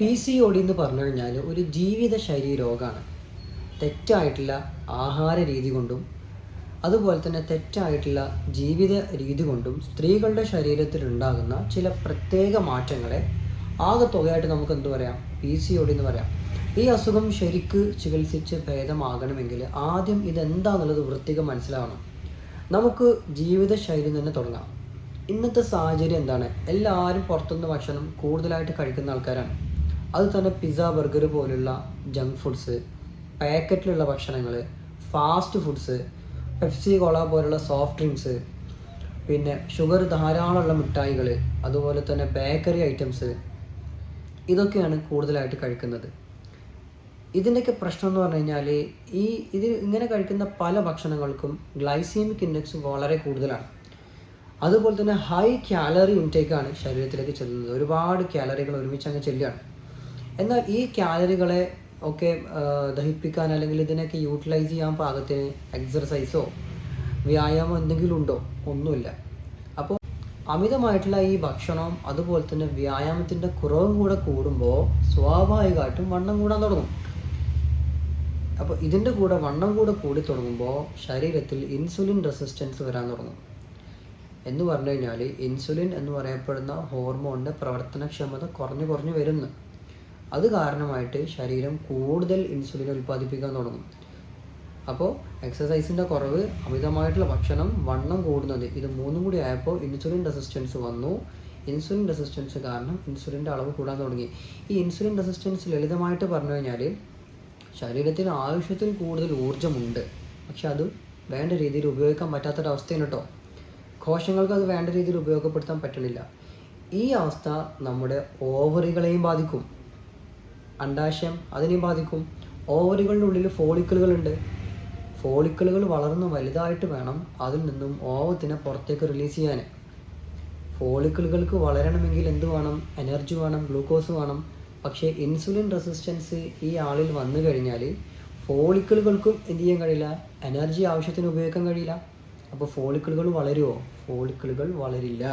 P C O D എന്ന് പറഞ്ഞു കഴിഞ്ഞാൽ ഒരു ജീവിതശൈലി രോഗമാണ് തെറ്റായിട്ടുള്ള ആഹാര രീതി കൊണ്ടും അതുപോലെ തന്നെ തെറ്റായിട്ടുള്ള ജീവിത രീതി കൊണ്ടും സ്ത്രീകളുടെ ശരീരത്തിൽ ഉണ്ടാകുന്ന ചില പ്രത്യേക മാറ്റങ്ങളെ ആകെ തുകയായിട്ട് നമുക്ക് എന്ത് പറയാം? പി സി ഒ ഡി എന്ന് പറയാം. ഈ അസുഖം ശരിക്ക് ചികിത്സിച്ച് ഭേദമാകണമെങ്കിൽ ആദ്യം ഇതെന്താണെന്നുള്ളത് വൃത്തിക മനസ്സിലാവണം. നമുക്ക് ജീവിതശൈലി തന്നെ തുടങ്ങാം. ഇന്നത്തെ സാഹചര്യം എന്താണ്? എല്ലാവരും പുറത്തുനിന്ന് ഭക്ഷണം കൂടുതലായിട്ട് കഴിക്കുന്ന ആൾക്കാരാണ്. അത് തന്നെ പിസ്സ ബർഗർ പോലുള്ള ജങ്ക് ഫുഡ്സ് പാക്കറ്റിലുള്ള ഭക്ഷണങ്ങൾ ഫാസ്റ്റ് ഫുഡ്സ് പെപ്സി കോള പോലുള്ള സോഫ്റ്റ് ഡ്രിങ്ക്സ് പിന്നെ ഷുഗർ ധാരാളമുള്ള മിഠായികൾ അതുപോലെ തന്നെ ബേക്കറി ഐറ്റംസ് ഇതൊക്കെയാണ് കൂടുതലായിട്ട് കഴിക്കുന്നത്. ഇതിന്റെയൊക്കെ പ്രശ്നം എന്ന് പറഞ്ഞു കഴിഞ്ഞാൽ ഈ ഇത് ഇങ്ങനെ കഴിക്കുന്ന പല ഭക്ഷണങ്ങൾക്കും ഗ്ലൈസീമിക് ഇൻഡെക്സ് വളരെ കൂടുതലാണ്. അതുപോലെ തന്നെ ഹൈ കാലറി ഇൻടേക്കാണ് ശരീരത്തിലേക്ക് ചെല്ലുന്നത്. ഒരുപാട് കാലറികൾ ഒരുമിച്ച് അങ്ങ് ചെല്ലുകയാണ്. എന്നാൽ ഈ കാലറികളെ ഒക്കെ ദഹിപ്പിക്കാൻ അല്ലെങ്കിൽ ഇതിനൊക്കെ യൂട്ടിലൈസ് ചെയ്യാൻ പാകത്തിന് എക്സർസൈസോ വ്യായാമം എന്തെങ്കിലും ഉണ്ടോ? ഒന്നുമില്ല. അപ്പോൾ അമിതമായിട്ടുള്ള ഈ ഭക്ഷണം അതുപോലെ തന്നെ വ്യായാമത്തിന്റെ കുറവും കൂടെ കൂടുമ്പോൾ സ്വാഭാവികമായിട്ടും വണ്ണം കൂടാൻ തുടങ്ങും. അപ്പോൾ ഇതിന്റെ കൂടെ വണ്ണം കൂടെ കൂടി തുടങ്ങുമ്പോൾ ശരീരത്തിൽ ഇൻസുലിൻ റെസിസ്റ്റൻസ് വരാൻ തുടങ്ങും. എന്ന് പറഞ്ഞു കഴിഞ്ഞാൽ ഇൻസുലിൻ എന്ന് പറയപ്പെടുന്ന ഹോർമോണിന്റെ പ്രവർത്തനക്ഷമത കുറഞ്ഞു കുറഞ്ഞു വരുന്നു. അത് കാരണമായിട്ട് ശരീരം കൂടുതൽ ഇൻസുലിൻ ഉൽപ്പാദിപ്പിക്കാൻ തുടങ്ങും. അപ്പോൾ എക്സസൈസിന്റെ കുറവ് അമിതമായിട്ടുള്ള ഭക്ഷണം വണ്ണം കൂടുന്നത് ഇത് മൂന്നും കൂടി ആയപ്പോൾ ഇൻസുലിൻ റെസിസ്റ്റൻസ് വന്നു. ഇൻസുലിൻ റെസിസ്റ്റൻസ് കാരണം ഇൻസുലിന്റെ അളവ് കൂടാൻ തുടങ്ങി. ഈ ഇൻസുലിൻ റെസിസ്റ്റൻസ് ലളിതമായിട്ട് പറഞ്ഞു കഴിഞ്ഞാൽ ശരീരത്തിന് ആവശ്യത്തിൽ കൂടുതൽ ഊർജമുണ്ട്. പക്ഷെ അത് വേണ്ട രീതിയിൽ ഉപയോഗിക്കാൻ പറ്റാത്തൊരവസ്ഥയാണ് കേട്ടോ കോശങ്ങൾക്ക് അത് വേണ്ട രീതിയിൽ ഉപയോഗപ്പെടുത്താൻ പറ്റണില്ല. ഈ അവസ്ഥ നമ്മുടെ ഓവറികളെയും ബാധിക്കും. അണ്ടാശയം അതിനെയും ബാധിക്കും. ഓവറികളുടെ ഉള്ളിൽ ഫോളിക്കിളുകളുണ്ട്. ഫോളിക്കിളുകൾ വളർന്ന് വലുതായിട്ട് വേണം അതിൽ നിന്നും ഓവത്തിനെ പുറത്തേക്ക് റിലീസ് ചെയ്യാൻ. ഫോളിക്കിളുകൾക്ക് വളരണമെങ്കിൽ എന്ത് വേണം? എനർജി വേണം ഗ്ലൂക്കോസ് വേണം. പക്ഷേ ഇൻസുലിൻ റെസിസ്റ്റൻസ് ഈ ആളിൽ വന്നു കഴിഞ്ഞാൽ ഫോളിക്കിളുകൾക്കും എന്ത് ചെയ്യാൻ കഴിയില്ല? എനർജി ആവശ്യത്തിന് ഉപയോഗിക്കാൻ കഴിയില്ല. അപ്പോൾ ഫോളിക്കിളുകൾ വളരുമോ ഫോളിക്കിളുകൾ വളരില്ല.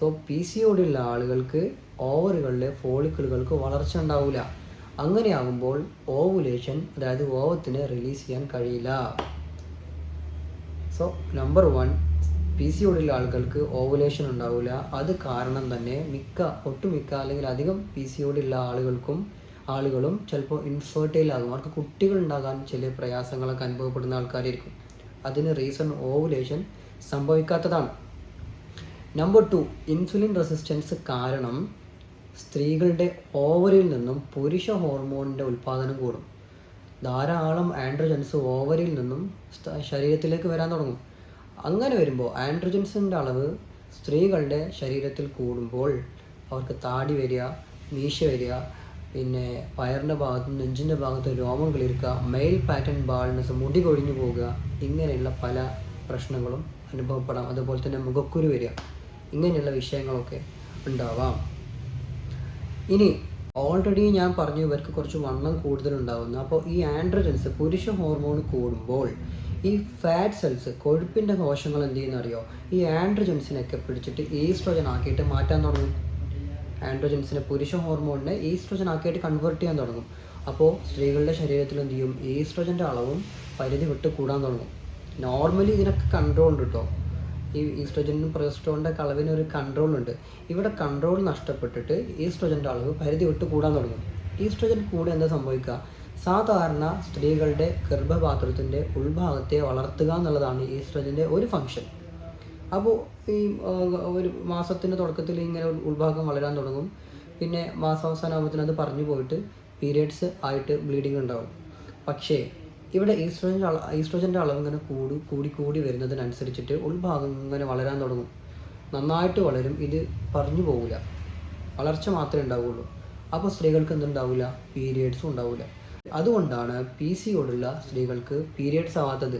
സോ പി സി ആളുകൾക്ക് ഓവറുകളിലെ ഫോളിക്കിളുകൾക്ക് വളർച്ച ഉണ്ടാവില്ല അങ്ങനെയാകുമ്പോൾ ഓവുലേഷൻ അതായത് ഓവത്തിന് റിലീസ് ചെയ്യാൻ കഴിയില്ല. So number one P C ഉള്ള ആളുകൾക്ക് ഓവുലേഷൻ ഉണ്ടാവില്ല അത് കാരണം തന്നെ മിക്ക ഒട്ടുമിക്ക അല്ലെങ്കിൽ അധികം പി സി ഉള്ള ആളുകൾക്കും ആളുകളും ചിലപ്പോൾ ഇൻഫെർട്ടൈൽ ആകും. അവർക്ക് കുട്ടികൾ ഉണ്ടാകാൻ ചില പ്രയാസങ്ങളൊക്കെ അനുഭവപ്പെടുന്ന ആൾക്കാരായിരിക്കും. അതിന് റീസൺ ഓവുലേഷൻ സംഭവിക്കാത്തതാണ്. നമ്പർ ടു ഇൻസുലിൻ റെസിസ്റ്റൻസ് കാരണം സ്ത്രീകളുടെ ഓവറിൽ നിന്നും പുരുഷ ഹോർമോണിന്റെ ഉൽപ്പാദനം കൂടും. ധാരാളം ആൻഡ്രോജൻസ് ഓവറിൽ നിന്നും ശരീരത്തിലേക്ക് വരാൻ തുടങ്ങും. അങ്ങനെ വരുമ്പോൾ ആൻഡ്രോജൻസിന്റെ അളവ് സ്ത്രീകളുടെ ശരീരത്തിൽ കൂടുമ്പോൾ അവർക്ക് താടി വരിക മീശ വരിക പിന്നെ വയറിന്റെ ഭാഗത്ത് നെഞ്ചിന്റെ ഭാഗത്ത് രോമം കിളിർക്കുക മെയിൽ പാറ്റേൺ ബാൾനെസ് മുടി കൊഴിഞ്ഞു പോകുക ഇങ്ങനെയുള്ള പല പ്രശ്നങ്ങളും അനുഭവപ്പെടാം. അതുപോലെ തന്നെ മുഖക്കുരു വരിക ഇങ്ങനെയുള്ള വിഷയങ്ങളൊക്കെ ഉണ്ടാവാം. ഇനി ഓൾറെഡി ഞാൻ പറഞ്ഞു ഇവർക്ക് കുറച്ച് വണ്ണം കൂടുതലുണ്ടാകുന്നു അപ്പോൾ ഈ ആൻഡ്രജൻസ് പുരുഷ ഹോർമോൺ കൂടുമ്പോൾ ഈ ഫാറ്റ് സെൽസ് കൊഴുപ്പിന്റെ കോശങ്ങൾ എന്ത് ചെയ്യുന്നറിയോ? ഈ ആൻഡ്രജൻസിനൊക്കെ പിടിച്ചിട്ട് ഈസ്ട്രോജൻ ആക്കിയിട്ട് മാറ്റാൻ തുടങ്ങും. ആൻഡ്രജൻസിനെ പുരുഷ ഹോർമോണിനെ ഈസ്ട്രോജൻ ആക്കിയിട്ട് കൺവേർട്ട് ചെയ്യാൻ തുടങ്ങും. അപ്പോൾ സ്ത്രീകളുടെ ശരീരത്തിൽ എന്ത് ചെയ്യും? ഈസ്ട്രോജന്റെ അളവും പരിധി വിട്ട് കൂടാൻ തുടങ്ങും. നോർമലി ഇതിനൊക്കെ കൺട്രോൾ ഉണ്ട് കേട്ടോ ഈ ഈസ്ട്രോജനും പ്രൊജസ്ട്രോണിന്റെ അളവിന് ഒരു കൺട്രോൾ ഉണ്ട് ഇവിടെ കൺട്രോൾ നഷ്ടപ്പെട്ടിട്ട് ഈസ്ട്രോജന്റെ അളവ് പരിധി വിട്ട് കൂടാൻ തുടങ്ങും. ഈസ്ട്രോജൻ കൂടെ എന്താ സംഭവിക്കുക? സാധാരണ സ്ത്രീകളുടെ ഗർഭപാത്രത്തിന്റെ ഉൾഭാഗത്തെ വളർത്തുക എന്നുള്ളതാണ് ഈസ്ട്രോജന്റെ ഒരു ഫങ്ഷൻ അപ്പോൾ ഈ ഒരു മാസത്തിന്റെ തുടക്കത്തിൽ ഇങ്ങനെ ഉൾഭാഗം വളരാൻ തുടങ്ങും. പിന്നെ മാസാവസാനമാകുമ്പോഴത്തേന് അത് പറഞ്ഞു പോയിട്ട് പീരിയഡ്സ് ആയിട്ട് ബ്ലീഡിങ് ഉണ്ടാവും. പക്ഷേ ഇവിടെ ഈസ്ട്രോജന്റെ അള ഈസ്ട്രോജന്റെ അളവ് ഇങ്ങനെ കൂടി കൂടി കൂടി വരുന്നതിനനുസരിച്ചിട്ട് ഉൾഭാഗം ഇങ്ങനെ വളരാൻ തുടങ്ങും. നന്നായിട്ട് വളരും. ഇത് പറഞ്ഞു പോകില്ല വളർച്ച മാത്രമേ ഉണ്ടാവുള്ളൂ. അപ്പോൾ സ്ത്രീകൾക്ക് എന്തുണ്ടാവില്ല? പീരിയഡ്സും ഉണ്ടാവില്ല. അതുകൊണ്ടാണ് പി സി ഓടുള്ള സ്ത്രീകൾക്ക് പീരിയഡ്സ് ആവാത്തത്.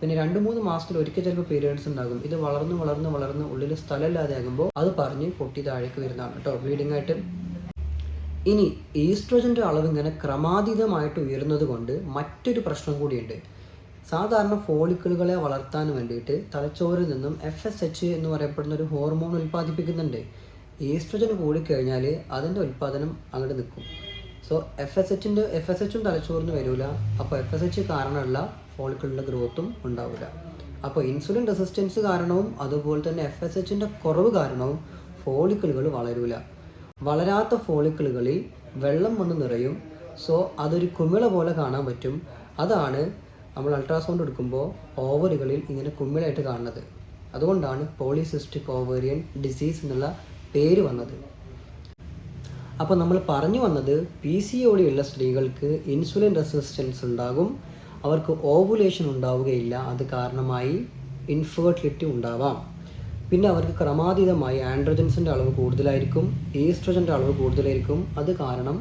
പിന്നെ രണ്ട് മൂന്ന് മാസത്തിൽ ഒരിക്കൽ ചിലപ്പോൾ പീരിയഡ്സ് ഉണ്ടാകും. ഇത് വളർന്ന് വളർന്ന് വളർന്ന് ഉള്ളിൽ സ്ഥലമില്ലാതെ ആകുമ്പോൾ അത് പറഞ്ഞ് പൊട്ടി താഴേക്ക് വരുന്നതാണ്. കേട്ടോ. ബ്ലീഡിംഗ് ആയിട്ട് ഇനി ഈസ്ട്രജന്റെ അളവ് ഇങ്ങനെ ക്രമാതീതമായിട്ട് ഉയരുന്നത് കൊണ്ട് മറ്റൊരു പ്രശ്നം കൂടിയുണ്ട്. സാധാരണ ഫോളിക്കിളുകളെ വളർത്താൻ വേണ്ടിയിട്ട് തലച്ചോറിൽ നിന്നും എഫ് എസ് എച്ച് എന്ന് പറയപ്പെടുന്ന ഒരു ഹോർമോൺ ഉൽപ്പാദിപ്പിക്കുന്നുണ്ട്. ഈസ്ട്രജൻ കൂടിക്കഴിഞ്ഞാൽ അതിന്റെ ഉൽപ്പാദനം അങ്ങോട്ട് നിൽക്കും സോ എഫ് എസ് എച്ചിന്റെ എഫ് എസ് എച്ചും തലച്ചോറിന് വരില്ല അപ്പോൾ എഫ് എസ് എച്ച് കാരണമുള്ള ഫോളിക്കിളിന്റെ ഗ്രോത്തും ഉണ്ടാവില്ല അപ്പോൾ ഇൻസുലിൻ റെസിസ്റ്റൻസ് കാരണവും അതുപോലെ തന്നെ എഫ് എസ് എച്ചിന്റെ കുറവ് കാരണവും ഫോളിക്കിളുകൾ വളരൂല. വളരാത്ത ഫോളിക്കിളുകളിൽ വെള്ളം വന്ന് നിറയും. സോ അതൊരു കുമിള പോലെ കാണാൻ പറ്റും. അതാണ് നമ്മൾ അൾട്രാസൗണ്ട് എടുക്കുമ്പോൾ ഓവറുകളിൽ ഇങ്ങനെ കുമിളായിട്ട് കാണുന്നത്. അതുകൊണ്ടാണ് പോളിസിസ്റ്റിക് ഓവേറിയൻ ഡിസീസ് എന്നുള്ള പേര് വന്നത്. അപ്പോൾ നമ്മൾ പറഞ്ഞു വന്നത് പി സി ഒടിയുള്ള സ്ത്രീകൾക്ക് ഇൻസുലിൻ റെസിസ്റ്റൻസ് ഉണ്ടാകും. അവർക്ക് ഓവുലേഷൻ ഉണ്ടാവുകയില്ല. അത് കാരണമായി ഇൻഫെർട്ടിലിറ്റി ഉണ്ടാവാം. പിന്നെ അവർക്ക് ക്രമാതീതമായി ആൻഡ്രോജൻസിന്റെ അളവ് കൂടുതലായിരിക്കും ഈസ്ട്രജന്റെ അളവ് കൂടുതലായിരിക്കും. അത് കാരണം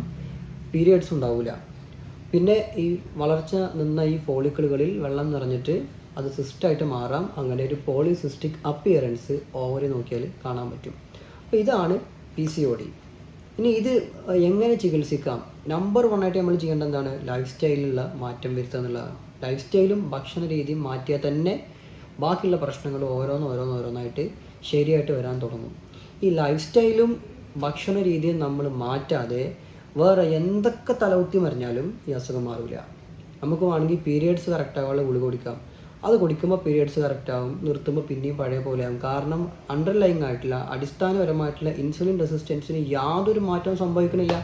പീരിയഡ്സ് ഉണ്ടാവില്ല പിന്നെ ഈ വളർച്ച നിന്ന ഈ ഫോളിക്കിളുകളിൽ വെള്ളം നിറഞ്ഞിട്ട് അത് സിസ്റ്റായിട്ട് മാറാം. അങ്ങനെ ഒരു പോളിസിസ്റ്റിക് അപ്പിയറൻസ് ഓവറി നോക്കിയാൽ കാണാൻ പറ്റും. അപ്പോൾ ഇതാണ് പി സി ഒ ഡി ഇനി ഇത് എങ്ങനെ ചികിത്സിക്കാം? നമ്പർ വൺ ആയിട്ട് നമ്മൾ ചെയ്യേണ്ടത് എന്താണ്? ലൈഫ് സ്റ്റൈലിലുള്ള മാറ്റം വരുത്തുക എന്നുള്ളതാണ്. ലൈഫ് സ്റ്റൈലും ഭക്ഷണ രീതിയും മാറ്റിയാൽ തന്നെ ബാക്കിയുള്ള പ്രശ്നങ്ങൾ ഓരോന്ന് ഓരോന്ന് ഓരോന്നായിട്ട് ശരിയായിട്ട് വരാൻ തുടങ്ങും. ഈ ലൈഫ് സ്റ്റൈലും ഭക്ഷണ രീതിയും നമ്മൾ മാറ്റാതെ വേറെ എന്തൊക്കെ തലകുത്തി മറിഞ്ഞാലും ഈ അസുഖം മാറില്ല നമുക്ക് വേണമെങ്കിൽ പീരിയഡ്സ് കറക്റ്റ് ഗുളി കുടിക്കാം. അത് കുടിക്കുമ്പോൾ പീരിയഡ്സ് കറക്റ്റ് ആവും നിർത്തുമ്പോൾ പിന്നെയും പഴയ പോലെ കാരണം അണ്ടർലൈങ് ആയിട്ടുള്ള അടിസ്ഥാനപരമായിട്ടുള്ള ഇൻസുലിൻ റെസിസ്റ്റൻസിന് യാതൊരു മാറ്റവും സംഭവിക്കണില്ല.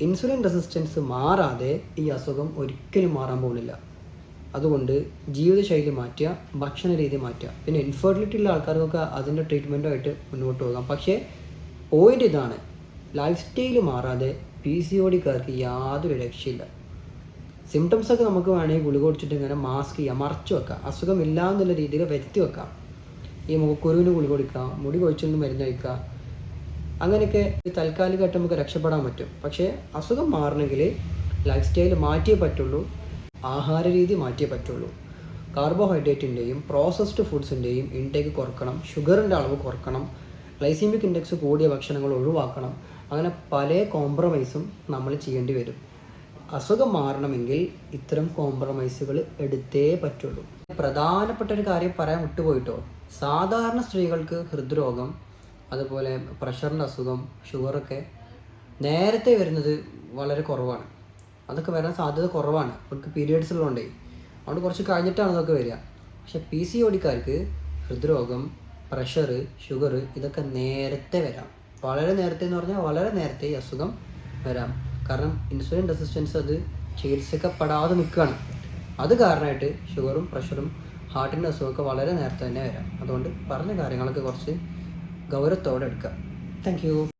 ഇൻസുലിൻ റെസിസ്റ്റൻസ് മാറാതെ ഈ അസുഖം ഒരിക്കലും മാറാൻ പോകുന്നില്ല. അതുകൊണ്ട് ജീവിതശൈലി മാറ്റുക ഭക്ഷണ രീതി മാറ്റുക. പിന്നെ ഇൻഫെർട്ടിലിറ്റി ഉള്ള ആൾക്കാർക്കൊക്കെ അതിന്റെ ട്രീറ്റ്മെന്റുമായിട്ട് മുന്നോട്ട് പോകാം. പക്ഷേ പോയിന്റ് ഇതാണ്. ലൈഫ് സ്റ്റൈൽ മാറാതെ പി സി ഒ ഡിക്കാർക്ക് യാതൊരു രക്ഷയില്ല. സിംറ്റംസൊക്കെ നമുക്ക് വേണമെങ്കിൽ ഗുളിക കുടിച്ചിട്ട് ഇങ്ങനെ മാസ്ക് ചെയ്യാം മറച്ചു വെക്കാം. അസുഖമില്ല എന്നുള്ള രീതിയിൽ വരുത്തി വെക്കാം. ഈ മുഖക്കുരുവിന് ഗുളിക കൊടുക്കാം മുടി കൊഴിച്ചൊന്ന് മരുന്ന് കഴിക്കുക അങ്ങനെയൊക്കെ തൽക്കാലികമായിട്ട് നമുക്ക് രക്ഷപ്പെടാൻ പറ്റും. പക്ഷേ അസുഖം മാറണമെങ്കിൽ ലൈഫ് സ്റ്റൈൽ മാറ്റിയേ പറ്റുള്ളൂ. ആഹാര രീതി മാറ്റിയേ പറ്റുള്ളൂ. കാർബോഹൈഡ്രേറ്റിന്റെയും പ്രോസസ്ഡ് ഫുഡ്സിന്റെയും ഇൻടേക്ക് കുറക്കണം ഷുഗറിന്റെ അളവ് കുറക്കണം ഗ്ലൈസീമിക് ഇൻഡെക്സ് കൂടിയ ഭക്ഷണങ്ങൾ ഒഴിവാക്കണം അങ്ങനെ പല കോംപ്രമൈസും നമ്മൾ ചെയ്യേണ്ടി വരും. അസുഖം മാറണമെങ്കിൽ ഇത്തരം കോംപ്രമൈസുകൾ എടുത്തേ പറ്റുള്ളൂ. പ്രധാനപ്പെട്ട ഒരു കാര്യം പറയാൻ വിട്ടുപോയിട്ടോ. സാധാരണ സ്ത്രീകൾക്ക് ഹൃദ്രോഗം അതുപോലെ പ്രഷറിന്റെ അസുഖം ഷുഗറൊക്കെ നേരത്തെ വരുന്നത് വളരെ കുറവാണ്. അതൊക്കെ വരാൻ സാധ്യത കുറവാണ്. അവർക്ക് പീരിയഡ്സ് ഉള്ളതുകൊണ്ടേ. അതുകൊണ്ട് കുറച്ച് കഴിഞ്ഞിട്ടാണ് അതൊക്കെ വരിക. പക്ഷെ പി സി ഓടിക്കാർക്ക് ഹൃദ്രോഗം പ്രഷർ ഷുഗർ ഇതൊക്കെ നേരത്തെ വരാം. വളരെ നേരത്തെ എന്ന് പറഞ്ഞാൽ വളരെ നേരത്തെ ഈ അസുഖം വരാം. കാരണം ഇൻസുലിൻ റെസിസ്റ്റൻസ് അത് ചികിത്സിക്കപ്പെടാതെ നിൽക്കുകയാണ്. അത് കാരണമായിട്ട് ഷുഗറും പ്രഷറും ഹാർട്ടിന്റെ അസുഖമൊക്കെ വളരെ നേരത്തെ തന്നെ വരാം. അതുകൊണ്ട് പറഞ്ഞ കാര്യങ്ങളൊക്കെ കുറച്ച് ഗൗരവത്തോടെ എടുക്കുക. താങ്ക്